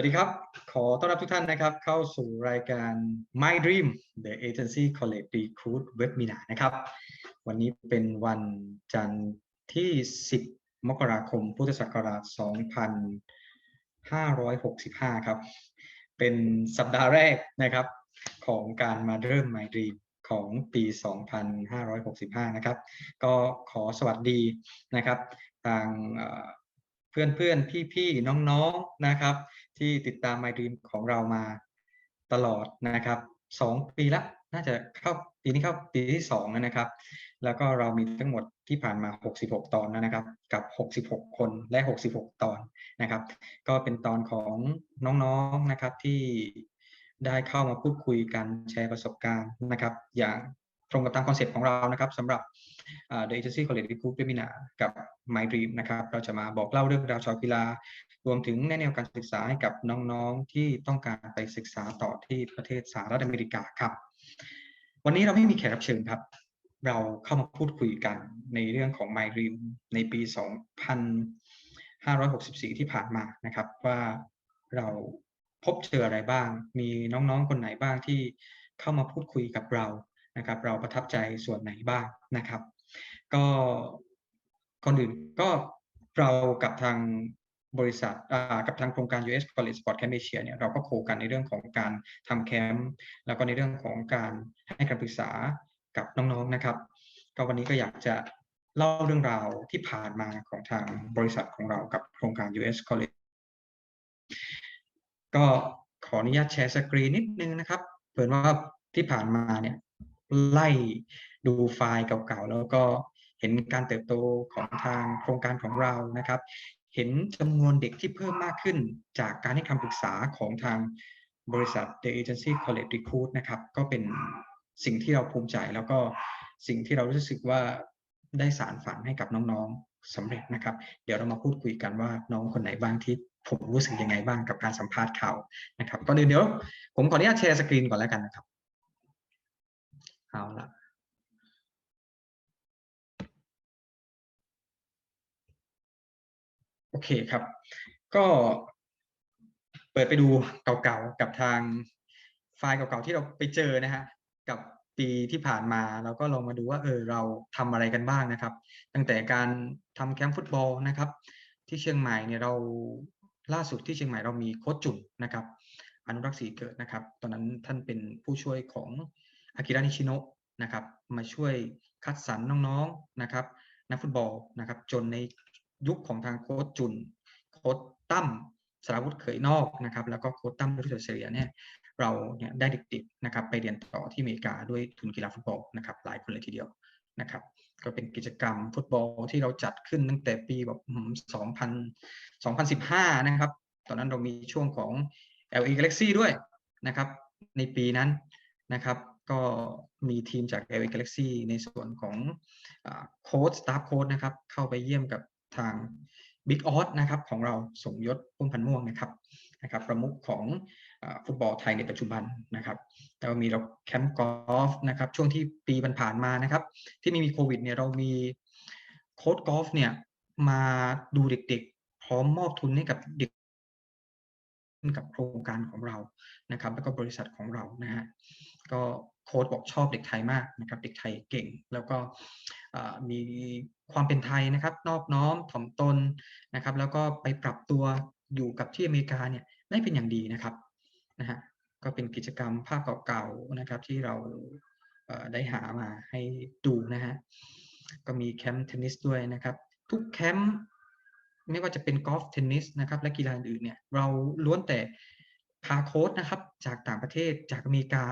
วัสดีครับ ขอต้อนรับทุกท่านนะครับ เข้าสู่รายการ My Dream The Agency College Recruit Webinar นะครับ วันนี้เป็นวันจันทร์ที่ 10 มกราคม พุทธศักราช 2565 ครับ เป็นสัปดาห์แรกนะครับ ของการมาเริ่ม My Dream ของปี 2565 นะครับ ก็ขอสวัสดีนะครับ ทาง เพื่อนเพื่อนพี่พี่น้องๆนะครับ ที่ติดตาม My Dream ของเรามาตลอดนะครับสองปีละน่าจะเข้าปีนี้เข้าปีที่สองแล้วนะครับ แล้วก็เรามีทั้งหมดที่ผ่านมา 66 ตอนนะครับ กับ 66 คนและ 66 ตอนนะครับ ก็เป็นตอนของน้องๆนะครับที่ได้เข้ามาพูดคุยกันแชร์ประสบการณ์นะครับ อย่าง ตรงกับตามคอนเซ็ปต์ของเรานะครับสำหรับ The Agency College Recruit Webinar กับ My Dream นะครับเราจะมาบอกเล่าเรื่องราวชาวกีฬา รวมถึงแนวการศึกษาให้กับน้องๆที่ต้องการไปศึกษาต่อที่ประเทศสหรัฐอเมริกาครับ วันนี้เราไม่มีแขกรับเชิญครับ เราเข้ามาพูดคุยกันในเรื่องของ My Dream ในปี 2564 ที่ผ่านมานะครับ ว่าเราพบเจออะไรบ้าง มีน้องๆ คนไหนบ้างที่เข้ามาพูดคุยกับเรา นะครับ เราประทับใจส่วนไหนบ้างนะครับ ก็ก่อนอื่นก็เรากับทางบริษัทกับทางโครงการ US College Sport Camp Asia เนี่ยเราก็โคกันในเรื่องของการทำแคมป์แล้วก็ในเรื่องของการให้คำปรึกษากับน้องๆนะครับ ก็วันนี้ก็อยากจะเล่าเรื่องราวที่ผ่านมาของทางบริษัทของเรากับโครงการ US College ก็ขออนุญาตแชร์สกรีนนิดนึงนะครับเผื่อว่าที่ผ่านมาเนี่ย ไล่ดูไฟล์เก่าๆ แล้วก็เห็นการเติบโตของทางโครงการของเรานะครับ เห็นจำนวนเด็กที่เพิ่มมากขึ้นจากการให้คำปรึกษาของทางบริษัท The Agency College Recruit นะครับ ก็เป็นสิ่งที่เราภูมิใจแล้วก็สิ่งที่เรารู้สึกว่าได้สารฝันให้กับน้องๆสำเร็จนะครับ เดี๋ยวเรามาพูดคุยกันว่าน้องคนไหนบ้างที่ผมรู้สึกยังไงบ้างกับการสัมภาษณ์เขานะครับก่อนอื่นเดี๋ยวผมขออนุญาตแชร์สกรีนก่อนแล้วกันนะครับ เอาละโอเคครับ ก็เปิดไปดูเก่าๆกับทางไฟล์เก่าๆที่เราไปเจอนะฮะกับปีที่ผ่านมาเราก็ลองมาดูว่าเออเราทำอะไรกันบ้างนะครับ ตั้งแต่การทำแคมป์ฟุตบอลนะครับ ที่เชียงใหม่เนี่ยเราล่าสุดที่เชียงใหม่เรามีโค้ชจุนนะครับ อนุรักษ์ศรีเกิดนะครับ ตอนนั้นท่านเป็นผู้ช่วยของ อากิระนิชิโนะนะครับมาช่วยคัดสรรน้องๆนะครับนักฟุตบอลนะครับจนในยุคของทางโค้ชจุนโค้ชตั้มสราวุธเขยนอกนะครับแล้วก็โค้ชตั้มรุษเสียเนี่ยเราเนี่ยได้เด็กๆนะครับไปเรียนต่อที่อเมริกาด้วยทุนกีฬาฟุตบอลนะครับหลายคนเลยทีเดียวนะครับก็เป็นกิจกรรมฟุตบอลที่เราจัดขึ้นตั้งแต่ปีแบบ2000 2015 นะครับ ตอนนั้นเรามีช่วงของ LA Galaxy ด้วยนะครับ ในปีนั้นนะครับ ก็มีทีมจาก LA Galaxy ในส่วนของโค้ชสตาฟโค้ชนะครับ เข้าไปเยี่ยมกับทางบิ๊กออสนะครับของเราสมยศพุ่มพันม่วงนะครับนะครับประมุขของฟุตบอลไทยในปัจจุบันนะครับแล้วมีเราแคมป์กอล์ฟนะครับช่วงที่ปีผ่านมานะครับ ที่ไม่มีโควิดเนี่ยเรามีโค้ชกอล์ฟเนี่ยมาดูเด็กๆ พร้อมมอบทุนให้กับเด็กกับโครงการของเรานะครับ แล้วก็บริษัทของเรานะฮะก็ โค้ดบอกชอบเด็กไทยมากนะครับ เด็กไทยเก่ง แล้วก็มีความเป็นไทยนะครับ นอบน้อมถ่อมตนนะครับ แล้วก็ไปปรับตัวอยู่กับที่อเมริกาเนี่ยได้เป็นอย่างดีนะครับนะฮะก็เป็นกิจกรรมภาพเก่าๆนะครับที่เราได้หามาให้ดูนะฮะก็มีแคมป์เทนนิสด้วยนะครับ ทุกแคมป์ไม่ว่าจะเป็นกอล์ฟเทนนิสนะครับและกีฬาอื่นเนี่ยเราล้วนแต่พาโค้ดนะครับจากต่างประเทศจากอเมริกา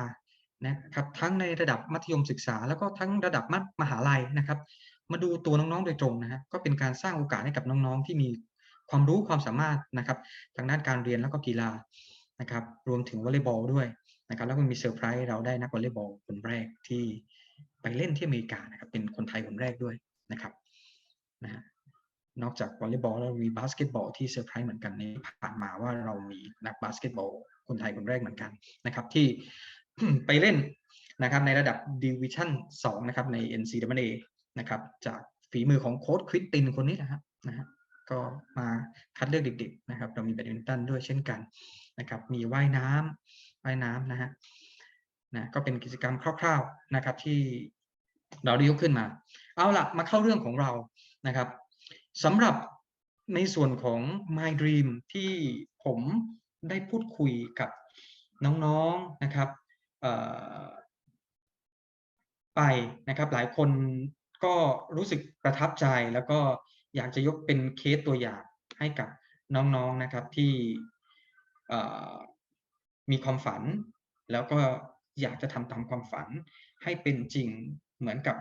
นะครับทั้งในระดับมัธยมศึกษา แล้วก็ทั้งระดับมหาลัยนะครับ มาดูตัวน้องๆโดยตรงนะฮะก็เป็นการสร้างโอกาสให้กับน้องๆที่มีความรู้ความสามารถนะครับทางด้านการเรียนแล้วก็กีฬานะครับรวมถึงวอลเลย์บอลด้วยนะครับแล้วก็มีเซอร์ไพรส์เราได้นักวอลเลย์บอลคนแรกที่ไปเล่นที่อเมริกานะครับเป็นคนไทยคนแรกด้วยนะครับนะฮะนอกจากวอลเลย์บอลแล้วมีบาสเกตบอลที่เซอร์ไพรส์เหมือนกันในผ่านมาว่าเรามีนักบาสเกตบอลคนไทยคนแรกเหมือนกันนะครับที่ ไปเล่นนะครับในระดับดิวิชั่น2นะครับใน NCAA นะครับจากฝีมือของโค้ชคริสตินคนนี้นะครับนะฮะก็มาคัดเลือกเด็กๆนะครับเรามีแบดมินตันด้วยเช่นกันนะครับมีว่ายน้ำว่ายน้ำนะฮะนะก็เป็นกิจกรรมคร่าวๆนะครับที่เราได้ยกขึ้นมา เอาละมาเข้าเรื่องของเรานะครับสำหรับในส่วนของ My Dream ที่ผมได้พูดคุยกับน้องๆนะครับ ไปนะครับหลายคนก็รู้สึกประทับใจแล้วก็อยากจะยกเป็นเคสตัวอย่างให้กับน้องๆนะครับที่มีความฝัน แล้วก็อยากจะทำตามความฝันให้เป็นจริงเหมือนกับ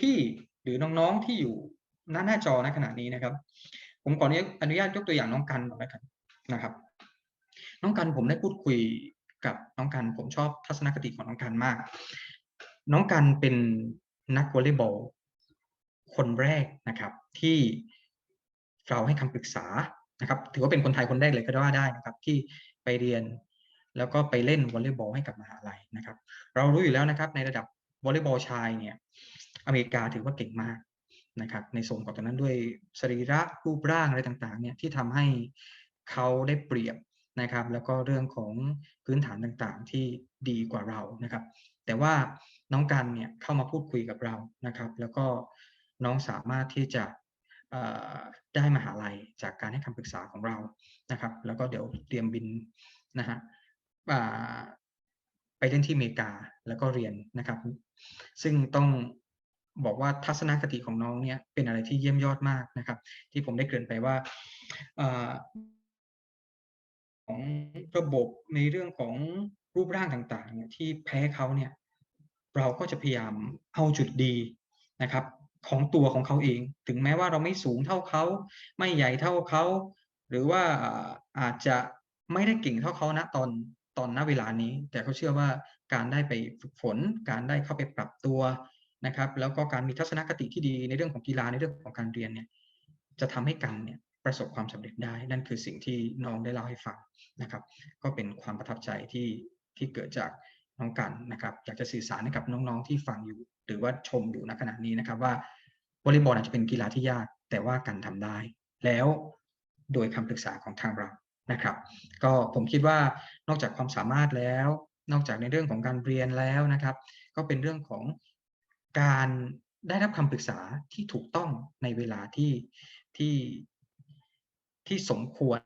พี่ๆหรือน้องๆที่อยู่หน้าหน้าจอในขณะนี้นะครับ ผมขออนุญาตยกตัวอย่างน้องกันก่อนแล้วกันนะครับ น้องกันผมได้พูดคุย กับน้องกันผมชอบทัศนคติของน้องกันมาก น้องกันเป็นนักวอลเลย์บอลคนแรกนะครับที่เราให้คำปรึกษานะครับ ถือว่าเป็นคนไทยคนแรกเลยก็ว่าได้นะครับ ที่ไปเรียนแล้วก็ไปเล่นวอลเลย์บอลให้กับมหาลัยนะครับ เรารู้อยู่แล้วนะครับในระดับวอลเลย์บอลชายเนี่ยอเมริกาถือว่าเก่งมากนะครับ ในส่วนของตรงนั้นด้วยสรีระรูปร่างอะไรต่างๆเนี่ยที่ทำให้เขาได้เปรียบ นะครับ แล้วก็เรื่องของพื้นฐานต่างๆที่ดีกว่าเรานะครับ แต่ว่าน้องกันเนี่ยเข้ามาพูดคุยกับเรานะครับ แล้วก็น้องสามารถที่จะได้มหาลัยจากการให้คำปรึกษาของเรานะครับ แล้วก็เดี๋ยวเตรียมบินนะฮะไปเล่นที่อเมริกาแล้วก็เรียนนะครับ ซึ่งต้องบอกว่าทัศนคติของน้องเนี่ยเป็นอะไรที่เยี่ยมยอดมากนะครับ ที่ผมได้เกริ่นไปว่า ของระบบในเรื่องของรูปร่างต่างๆเนี่ยที่แพ้เขาเนี่ยเราก็จะพยายามเอาจุดดีนะครับ ของตัวของเขาเอง ถึงแม้ว่าเราไม่สูงเท่าเขาไม่ใหญ่เท่าเขาหรือว่าอาจจะไม่ได้เก่งเท่าเขานะตอนตอนณเวลานี้ แต่เขาเชื่อว่าการได้ไปฝึกฝน การได้เข้าไปปรับตัวนะครับ แล้วก็การมีทัศนคติที่ดีในเรื่องของกีฬาในเรื่องของการเรียนเนี่ยจะทำให้กันเนี่ยประสบความสำเร็จได้ นั่นคือสิ่งที่น้องได้เล่าให้ฟัง นะครับ ก็เป็นความประทับใจที่ที่เกิดจากน้องกันนะครับ อยากจะสื่อสารให้กับน้องๆที่ฟังอยู่ หรือว่าชมอยู่ณขณะนี้นะครับว่าวอลเลย์บอลอาจจะเป็นกีฬาที่ยาก แต่ว่ากันทำได้ แล้วโดยคำปรึกษาของทางเรานะครับ ก็ผมคิดว่านอกจากความสามารถแล้ว นอกจากในเรื่องของการเรียนแล้วนะครับ ก็เป็นเรื่องของการได้รับคำปรึกษาที่ถูกต้องในเวลาที่ที่ที่สมควร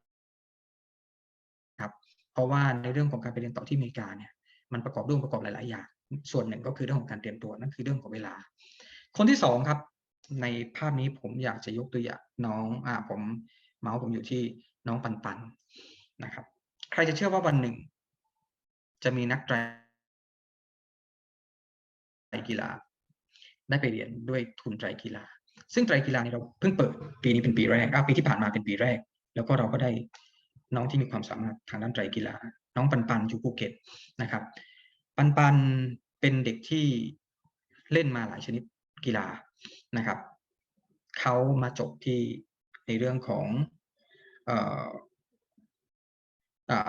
เพราะว่าในเรื่องของการไปเรียนต่อที่อเมริกาเนี่ยมันประกอบด้วยประกอบหลาย ๆ อย่าง ส่วนหนึ่งก็คือเรื่องของการเตรียมตัวนั่นคือเรื่องของเวลา คนที่สองครับ ในภาพนี้ผมอยากจะยกตัวอย่างน้องอ่าผมเมาส์ผมอยู่ที่น้องปันปันนะครับ ใครจะเชื่อว่าวันหนึ่ง จะมีนักไตรกีฬา ได้ไปเรียนด้วยทุนไตรกีฬา ซึ่งไตรกีฬานี่เราเพิ่งเปิดปีนี้เป็นปีแรกปีที่ผ่านมาเป็นปีแรก แล้วก็เราก็ได้ น้องที่มีความสามารถทางด้านไตรกีฬา น้องปันปันอยู่ภูเก็ตนะครับ ปันปันเป็นเด็กที่เล่นมาหลายชนิดกีฬานะครับเขามาจบที่ในเรื่องของ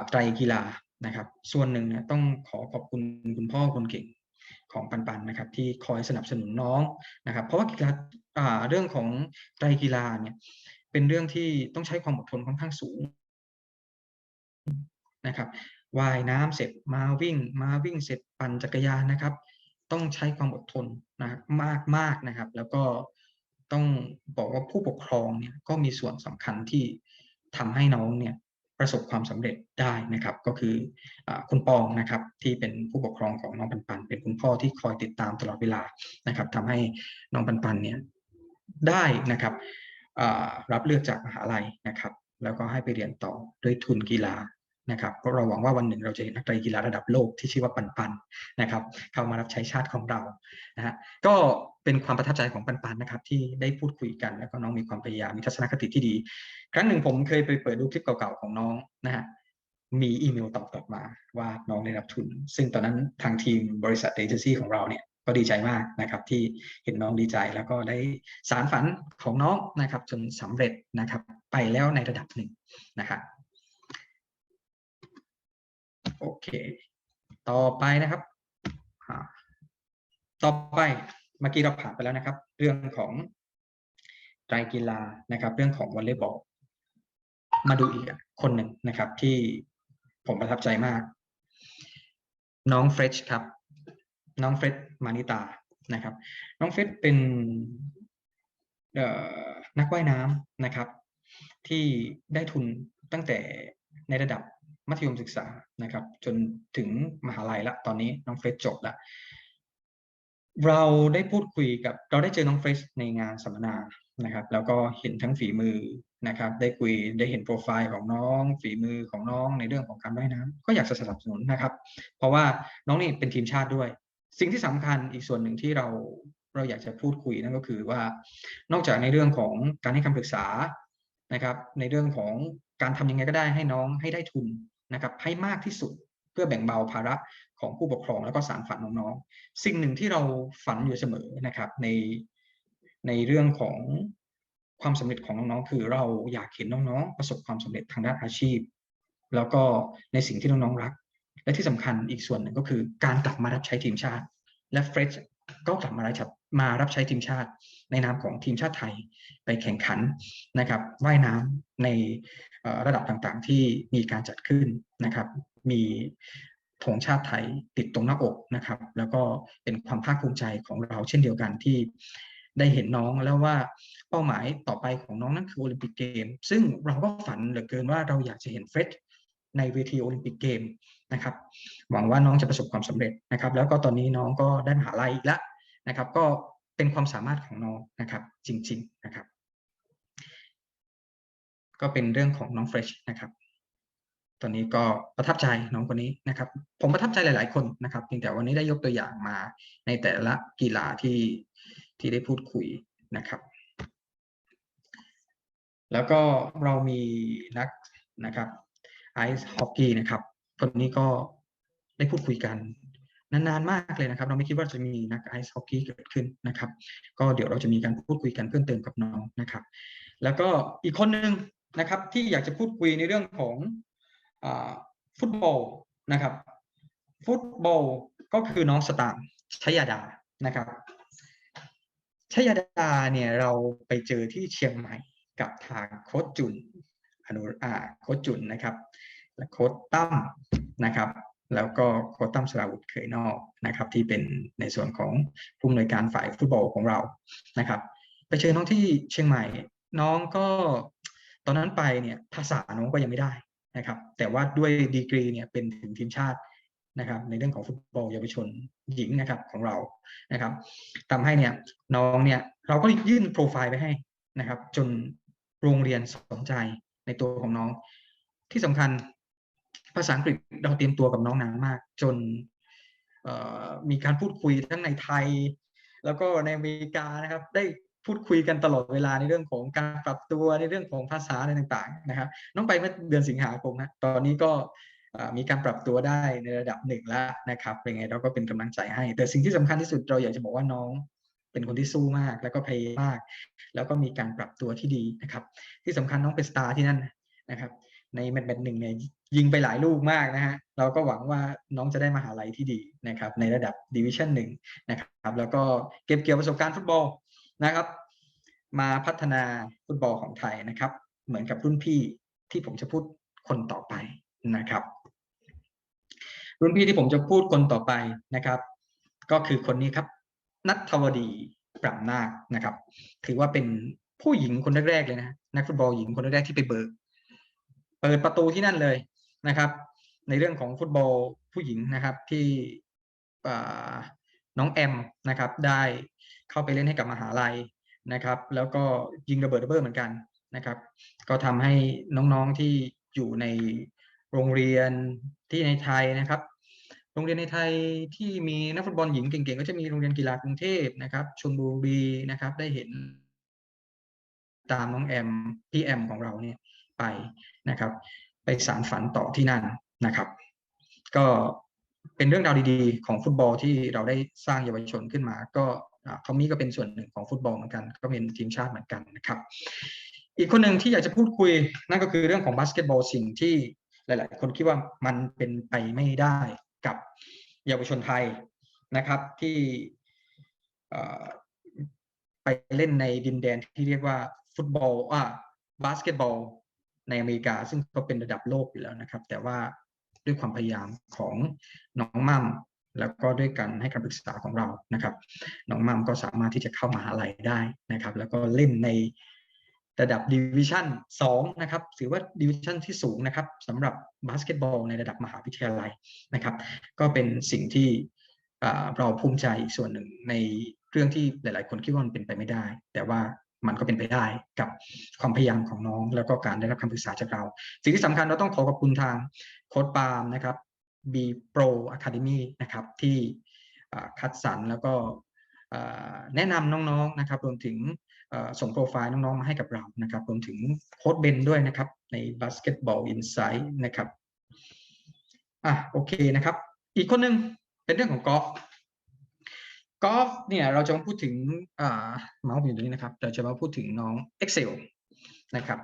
ไตรกีฬานะครับ ส่วนหนึ่งนะต้องขอขอบคุณคุณพ่อคนเก่งของปันปันนะครับ ที่คอยสนับสนุนน้องนะครับ เพราะว่ากีฬาเรื่องของไตรกีฬาเนี่ยเป็นเรื่องที่ต้องใช้ความอดทนค่อนข้างสูง นะครับว่ายน้ำเสร็จมาวิ่ง มาวิ่งเสร็จปั่นจักรยานนะครับ ต้องใช้ความอดทนนะมากมากนะครับ แล้วก็ต้องบอกว่าผู้ปกครองเนี่ยก็มีส่วนสำคัญที่ทำให้น้องเนี่ยประสบความสำเร็จได้นะครับ ก็คืออคุณปองนะครับที่เป็นผู้ปกครองของน้องปันปัน เป็นคุณพ่อที่คอยติดตามตลอดเวลานะครับทำให้น้องปันปันเนี่ยได้นะครับรับเลือกจากมหาลัยนะครับ แล้วก็ให้ไปเรียนต่อด้วยทุนกีฬา นะครับก็เราหวังว่าวันหนึ่งเราจะเห็นนักเตะกีฬาระดับโลกที่ชื่อว่าปันปันนะครับ เข้ามารับใช้ชาติของเรานะฮะก็เป็นความประทับใจของปันปันนะครับ ที่ได้พูดคุยกันแล้วก็น้องมีความพยายามมีทัศนคติที่ดี ครั้งหนึ่งผมเคยไปเปิดดูคลิปเก่าๆของน้องนะฮะมีอีเมลตอบกลับมาว่าน้องได้รับทุน ซึ่งตอนนั้นทางทีมบริษัทเอเจนซี่ของเราเนี่ยก็ดีใจมากนะครับ ที่เห็นน้องดีใจแล้วก็ได้สารฝันของน้องนะครับ จนสำเร็จนะครับ ไปแล้วในระดับหนึ่งนะครับ โอเค ต่อไปนะครับ ต่อไปเมื่อกี้เราผ่านไปแล้วนะครับ เรื่องของไตรกีฬานะครับ เรื่องของวอลเลย์บอลมาดูอีกคนหนึ่งนะครับ ที่ผมประทับใจมาก น้องเฟรชครับ น้องเฟรชมานิตานะครับ น้องเฟรชเป็นนักว่ายน้ำนะครับ ที่ได้ทุนตั้งแต่ในระดับ มัธยมศึกษานะครับ จนถึงมหาลัยละตอนนี้น้องเฟรชจบละเราได้พูดคุยกับเราได้เจอน้องเฟรชในงานสัมมนานะครับ แล้วก็เห็นทั้งฝีมือนะครับ ได้คุยได้เห็นโปรไฟล์ของน้องฝีมือของน้องในเรื่องของการว่ายน้ำก็อยากจะสนับสนุนนะครับ เพราะว่าน้องนี่เป็นทีมชาติด้วย สิ่งที่สำคัญอีกส่วนหนึ่งที่เราเราอยากจะพูดคุยนั่นก็คือว่านอกจากในเรื่องของการให้คำปรึกษานะครับ ในเรื่องของการทำยังไงก็ได้ให้น้องให้ได้ทุน นะครับให้มากที่สุดเพื่อแบ่งเบาภาระของผู้ปกครองแล้วก็สารฝันน้องๆ สิ่งหนึ่งที่เราฝันอยู่เสมอนะครับในในเรื่องของความสำเร็จของน้องๆ คือเราอยากเห็นน้องๆ ประสบความสำเร็จทางด้านอาชีพ แล้วก็ในสิ่งที่น้องๆ รัก และที่สำคัญอีกส่วนหนึ่งก็คือการกลับมารับใช้ทีมชาติ และเฟรชก็กลับมารับมารับใช้ทีมชาติ ในนามของทีมชาติไทยไปแข่งขันนะครับว่ายน้ำใน ระดับต่างๆ ที่มีการจัดขึ้นนะครับ มีธงชาติไทยติดตรงหน้าอกนะครับ แล้วก็เป็นความภาคภูมิใจของเราเช่นเดียวกันที่ได้เห็นน้องแล้วว่าเป้าหมายต่อไปของน้องนั่นคือโอลิมปิกเกม ซึ่งเราก็ฝันเหลือเกินว่าเราอยากจะเห็นเฟรดในเวทีโอลิมปิกเกมนะครับ หวังว่าน้องจะประสบความสำเร็จนะครับ แล้วก็ตอนนี้น้องก็ได้มหาลัยอีกแล้วนะครับ ก็เป็นความสามารถของน้องนะครับจริง ๆ นะครับ ก็เป็นเรื่องของน้องเฟรชนะครับ ตอนนี้ก็ประทับใจน้องคนนี้นะครับ ผมประทับใจหลาย ๆ คนนะครับเพียงแต่วันนี้ได้ยกตัวอย่างมาในแต่ละกีฬาที่ที่ได้พูดคุยนะครับ แล้วก็เรามีนักนะครับไอซ์ฮอกกี้นะครับคนนี้ก็ได้พูดคุยกันนานๆมากเลยนะครับ เราไม่คิดว่าจะมีนักไอซ์ฮอกกี้เกิดขึ้นนะครับ ก็เดี๋ยวเราจะมีการพูดคุยกันเพิ่มเติมกับน้องนะครับ แล้วก็อีกคนหนึ่ง นะครับ ที่อยากจะพูดคุยในเรื่องของฟุตบอลนะครับ ฟุตบอลก็คือน้องสตางค์ชยดานะครับชยดาเนี่ยเราไปเจอที่เชียงใหม่กับทางโค้ชจุนอนุอาโค้ชจุนนะครับและโค้ชตั้มนะครับ แล้วก็โค้ชตั้มสราวุฒิเคยนอกนะครับ ที่เป็นในส่วนของผู้อำนวยการฝ่ายฟุตบอลของเรานะครับ ไปเจอน้องที่เชียงใหม่ น้องก็ ตอนนั้นไปเนี่ยภาษาน้องก็ยังไม่ได้นะครับ แต่ว่าด้วยดีกรีเนี่ยเป็นถึงทีมชาตินะครับ ในเรื่องของฟุตบอลเยาวชนหญิงนะครับของเรานะครับทำให้เนี่ยน้องเนี่ยเราก็ยื่นโปรไฟล์ไปให้นะครับ จนโรงเรียนสนใจในตัวของน้อง ที่สำคัญภาษาอังกฤษเราเตรียมตัวกับน้องนานมาก จนมีการพูดคุยทั้งในไทย แล้วก็ในอเมริกานะครับ ได้ พูดคุยกันตลอดเวลาในเรื่องของการปรับตัวในเรื่องของภาษาอะไรต่างๆนะครับน้องไปเมื่อเดือนสิงหาคมนะตอนนี้ก็มีการปรับตัวได้ในระดับหนึ่งแล้วนะครับเป็นไงเราก็เป็นกำลังใจให้ แต่สิ่งที่สำคัญที่สุดเราอยากจะบอกว่าน้องเป็นคนที่สู้มาก แล้วก็พยายามมาก แล้วก็มีการปรับตัวที่ดีนะครับ ที่สำคัญน้องเป็นสตาร์ที่นั่นนะครับ ในแมตช์แมตช์หนึ่งเนี่ยยิงไปหลายลูกมากนะฮะเราก็หวังว่าน้องจะได้มหาลัยที่ดีนะครับ ในระดับดิวิชั่นหนึ่งนะครับ แล้วก็เก็บเกี่ยวประสบการณ์ฟุตบอล นะครับ มาพัฒนาฟุตบอลของไทยนะครับ เหมือนกับรุ่นพี่ที่ผมจะพูดคนต่อไปนะครับ รุ่นพี่ที่ผมจะพูดคนต่อไปนะครับ ก็คือคนนี้ครับนัทวดีปรำนาคนะครับ ถือว่าเป็นผู้หญิงคนแรกๆเลยนะนักฟุตบอลหญิงคนแรกๆที่ไปเบิกเปิดประตูที่นั่นเลยนะครับ ในเรื่องของฟุตบอลผู้หญิงนะครับที่ น้องแอมนะครับได้เข้าไปเล่นให้กับมหาลัยนะครับ แล้วก็ยิงระเบิดระเบิดเหมือนกันนะครับ ก็ทำให้น้องๆที่อยู่ในโรงเรียนที่ในไทยนะครับ โรงเรียนในไทยที่มีนักฟุตบอลหญิงเก่งๆ ก็จะมีโรงเรียนกีฬากรุงเทพนะครับชลบุรีนะครับได้เห็นตามน้องแอมพี่แอมของเราเนี่ยไปนะครับ ไปสารฝันต่อที่นั่นนะครับ ก็ เป็นเรื่องราวดีๆ ของฟุตบอลที่เราได้สร้างเยาวชนขึ้นมา ก็ทอมมี่ก็เป็นส่วนหนึ่งของฟุตบอลเหมือนกัน ก็เป็นทีมชาติเหมือนกันนะครับ อีกคนหนึ่งที่อยากจะพูดคุยนั่นก็คือเรื่องของบาสเกตบอลสิ่งที่หลาย ๆ คนคิดว่ามันเป็นไปไม่ได้กับเยาวชนไทยนะครับที่ไปเล่นในดินแดนที่เรียกว่าฟุตบอลอ่าบาสเกตบอลในอเมริกา ซึ่งก็เป็นระดับโลกอยู่แล้วนะครับ แต่ว่า ด้วยความพยายามของน้องมั่มแล้วก็ด้วยการให้คำปรึกษาของเรานะครับ น้องมัมก็สามารถที่จะเข้ามหาลัยได้นะครับ แล้วก็เล่นในระดับดิวิชั่น2นะครับถือว่าดิวิชั่นที่สูงนะครับสำหรับบาสเกตบอลในระดับมหาวิทยาลัยนะครับ ก็เป็นสิ่งที่เราภูมิใจส่วนหนึ่งในเรื่องที่หลาย ๆ คนคิดว่ามันเป็นไปไม่ได้ แต่ว่า มันก็เป็นไปได้กับความพยายามของน้อง แล้วก็การได้รับคำปรึกษาจากเรา สิ่งที่สำคัญเราต้องขอขอบคุณทางโค้ดปาล์มนะครับ B Pro Academy นะครับที่คัดสรรแล้วก็แนะนำน้องๆนะครับรวมถึงส่งโปรไฟล์น้องๆมาให้กับเรานะครับรวมถึงโค้ดเบนด้วยนะครับใน Basketball Insight นะครับอะโอเคนะครับ อีกคนหนึ่งเป็นเรื่องของกอล์ฟ กอล์ฟเนี่ยเราจะมาพูดถึงเมาส์ผมอยู่ตรงนี้นะครับ เราจะมาพูดถึงน้อง Excel นะครับ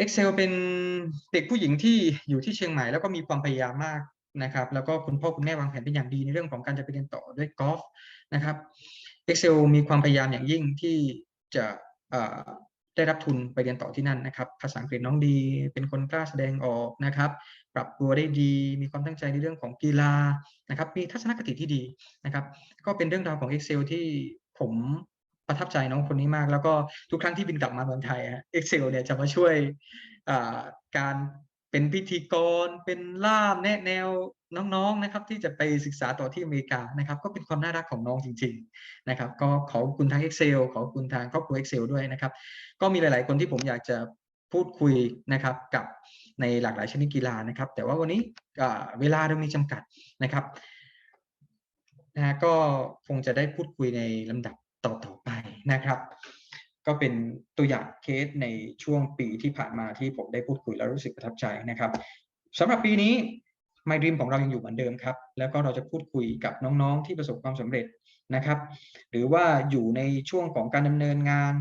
Excel เป็นเด็กผู้หญิงที่อยู่ที่เชียงใหม่แล้วก็มีความพยายามมากนะครับ แล้วก็คุณพ่อคุณแม่วางแผนเป็นอย่างดีในเรื่องของการจะไปเรียนต่อด้วยกอล์ฟนะครับ Excel มีความพยายามอย่างยิ่งที่จะ ได้รับทุนไปเรียนต่อที่นั่นนะครับ ภาษาอังกฤษน้องดี เป็นคนกล้าแสดงออกนะครับ ปรับตัวได้ดี มีความตั้งใจในเรื่องของกีฬานะครับ มีทัศนคติที่ดีนะครับ ก็เป็นเรื่องราวของ Excel ที่ผมประทับใจน้องคนนี้มาก แล้วก็ทุกครั้งที่บินกลับมาเมืองไทยอะ Excel เนี่ยจะมาช่วยการ เป็นพิธีกร เป็นล่ามแนะแนวน้องๆนะครับ ที่จะไปศึกษาต่อที่อเมริกานะครับ ก็เป็นความน่ารักของน้องจริง ๆนะครับ ก็ขอบคุณทาง Excel ขอบคุณทางครอบครัว Excel ด้วยนะครับ ก็มีหลาย ๆ คนที่ผมอยากจะพูดคุยนะครับกับในหลากหลายชนิดกีฬานะครับ แต่ว่าวันนี้เวลาเรามีจำกัดนะครับนะฮะก็คงจะได้พูดคุยในลำดับต่อๆไปนะครับ ก็เป็นตัวอย่างเคสในช่วงปีที่ผ่านมาที่ผมได้พูดคุยแล้วรู้สึกประทับใจนะครับสำหรับปีนี้ My Dream ของเรายังอยู่เหมือนเดิมครับ แล้วก็เราจะพูดคุยกับน้องๆ ที่ประสบความสำเร็จนะครับ หรือว่าอยู่ในช่วงของการดำเนินงาน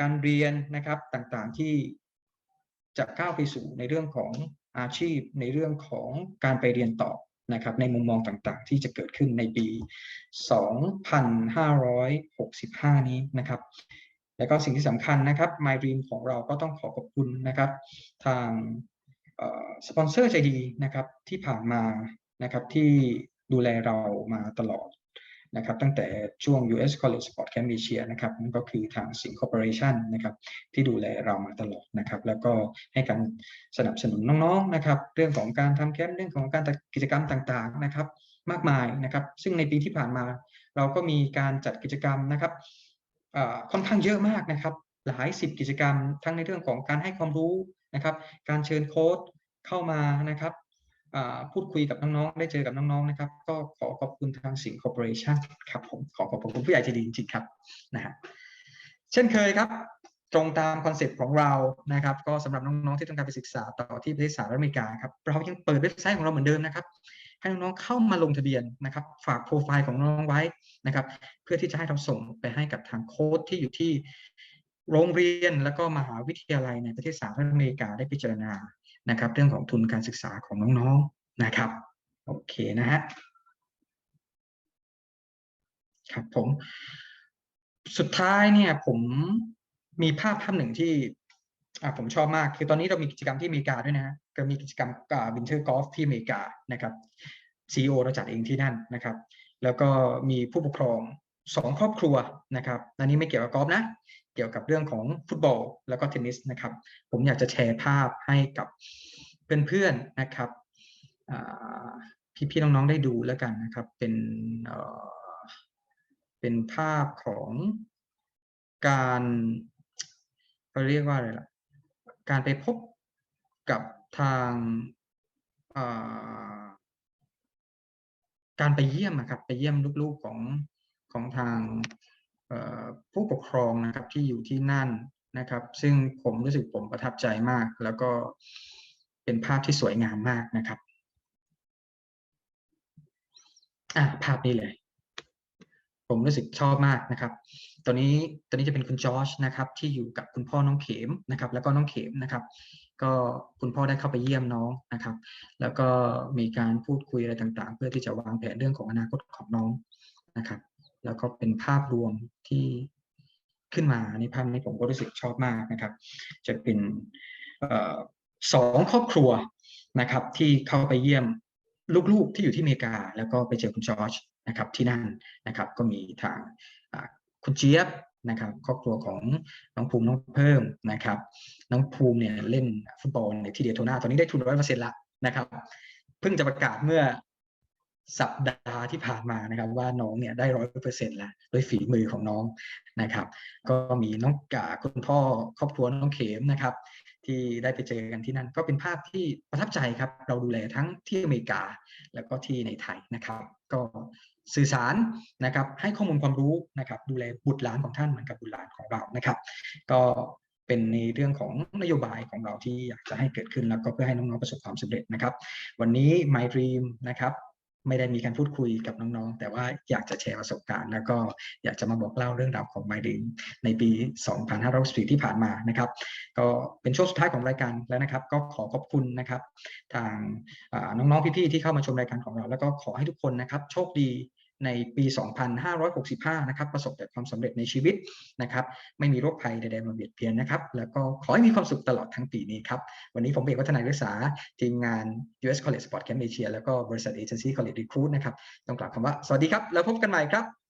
การเรียนนะครับต่างๆที่จะก้าวไปสู่ในเรื่องของอาชีพ ในเรื่องของการไปเรียนต่อนะครับ ในมุมมองต่างๆ ที่จะเกิดขึ้นในปี 2565 นี้นะครับ แล้วก็สิ่งที่สำคัญนะครับ My Dream ของเราก็ต้องขอขอบคุณนะครับ ทางสปอนเซอร์ใจดีนะครับที่ผ่านมานะครับที่ดูแลเรามาตลอดนะครับตั้งแต่ช่วง US College Sport Camp Asia นะครับนั่นก็คือทางสิงค Corporation นะครับที่ดูแลเรามาตลอดนะครับ แล้วก็ให้การสนับสนุนน้องๆนะครับเรื่องของการทำแคมป์เรื่องของการกิจกรรมต่างๆนะครับมากมายนะครับ ซึ่งในปีที่ผ่านมาเราก็มีการจัดกิจกรรมนะครับ ค่อนข้างเยอะมากนะครับ หลายสิบกิจกรรม ทั้งในเรื่องของการให้ความรู้นะครับ การเชิญโค้ชเข้ามานะครับพูดคุยกับน้องๆ ได้เจอกับน้องๆ นะครับ ก็ขอขอบคุณทางสิงค Corporation ครับผม ขอขอบคุณผู้ใหญ่ใจดีจริงๆ ครับนะฮะ เช่นเคยครับ ตรงตามคอนเซ็ปต์ของเรานะครับ ก็สำหรับน้องๆ ที่ต้องการไปศึกษาต่อที่ประเทศสหรัฐอเมริกาครับ เรายังเปิดเว็บไซต์ของเราเหมือนเดิมนะครับ ให้น้องๆเข้ามาลงทะเบียนนะครับ ฝากโปรไฟล์ของน้องไว้นะครับ เพื่อที่จะให้เราส่งไปให้กับทางโค้ชที่อยู่ที่โรงเรียนแล้วก็มหาวิทยาลัยในประเทศสหรัฐอเมริกาได้พิจารณานะครับ เรื่องของทุนการศึกษาของน้องๆนะครับ โอเคนะฮะครับผม สุดท้ายเนี่ยผมมีภาพภาพหนึ่งที่ อ่าผมชอบมากคือตอนนี้เรามีกิจกรรมที่อเมริกาด้วยนะฮะก็มีกิจกรรมอ่าวินเทอร์กอล์ฟที่อเมริกานะครับซีอเราจัดเองที่นั่นนะครับ แล้วก็มีผู้ปกครองสองครอบครัวนะครับอันนี้ไม่เกี่ยวกับกอล์ฟนะ เกี่ยวกับเรื่องของฟุตบอลแล้วก็เทนนิสนะครับ ผมอยากจะแชร์ภาพให้กับเพื่อนๆนะครับพี่ๆน้องๆได้ดูแล้วกันนะครับ เป็นเป็นภาพของการเขาเรียกว่าอะไรล่ะ การไปพบกับทางการไปเยี่ยมนะครับไปเยี่ยมลูกๆของของทางผู้ปกครองนะครับที่อยู่ที่นั่นนะครับ ซึ่งผมรู้สึกผมประทับใจมาก แล้วก็เป็นภาพที่สวยงามมากนะครับอะภาพนี้เลย ผมรู้สึกชอบมากนะครับ ตอนนี้ตอนนี้จะเป็นคุณจอชนะครับที่อยู่กับคุณพ่อน้องเข็มนะครับ แล้วก็น้องเข็มนะครับ ก็คุณพ่อได้เข้าไปเยี่ยมน้องนะครับ แล้วก็มีการพูดคุยอะไรต่างๆ เพื่อที่จะวางแผนเรื่องของอนาคตของน้องนะครับ แล้วก็เป็นภาพรวมที่ขึ้นมาในภาพนี้ผมก็รู้สึกชอบมากนะครับ จะเป็นออสองครอบครัวนะครับ ที่เข้าไปเยี่ยมลูกๆที่อยู่ที่อเมริกา แล้วก็ไปเจอคุณจอร์จนะครับที่นั่นนะครับ ก็มีทาง คุณเจี๊ยบนะครับครอบครัวของน้องภูมิน้องเพิ่มนะครับ น้องภูมิเนี่ยเล่นฟุตบอลในที่เดโทนาตอนนี้ได้ทุนร้อยเปอร์เซ็นต์ละนะครับเพิ่งจะประกาศเมื่อสัปดาห์ที่ผ่านมานะครับ ว่าน้องเนี่ยได้ร้อยเปอร์เซ็นต์แล้วด้วยฝีมือของน้องนะครับ ก็มีน้องกาคุณพ่อครอบครัวน้องเขมนะครับ ที่ได้ไปเจอกันที่นั่น ก็เป็นภาพที่ประทับใจครับ เราดูแลทั้งที่อเมริกาแล้วก็ที่ในไทยนะครับ ก็ สื่อสารนะครับให้ข้อมูลความรู้นะครับดูแลบุตรหลานของท่านเหมือนกับบุตรหลานของเรานะครับ ก็เป็นในเรื่องของนโยบายของเราที่อยากจะให้เกิดขึ้นแล้วก็เพื่อให้น้องๆประสบความสำเร็จนะครับ วันนี้ My Dream นะครับ ไม่ได้มีการพูดคุยกับน้องๆ แต่ว่าอยากจะแชร์ประสบการณ์ แล้วก็อยากจะมาบอกเล่าเรื่องราวของไมลิงในปี 2564ที่ผ่านมานะครับ ก็เป็นช่วงสุดท้ายของรายการแล้วนะครับ ก็ขอขอบคุณนะครับ ทางน้องๆพี่ๆที่เข้ามาชมรายการของเรา แล้วก็ขอให้ทุกคนนะครับ โชคดี ในปี 2565 นะครับ ประสบแต่ความสำเร็จในชีวิตนะครับ ไม่มีโรคภัยใดๆมาเบียดเบียนนะครับ แล้วก็ขอให้มีความสุขตลอดทั้งปีนี้ครับ วันนี้ผมเอกวัฒนาศึกษาทีมงาน US College Sport Camp Asia แล้วก็บริษัท Agency College Recruit นะครับ ต้องกล่าวคำว่า สวัสดีครับ แล้วพบกันใหม่ครับ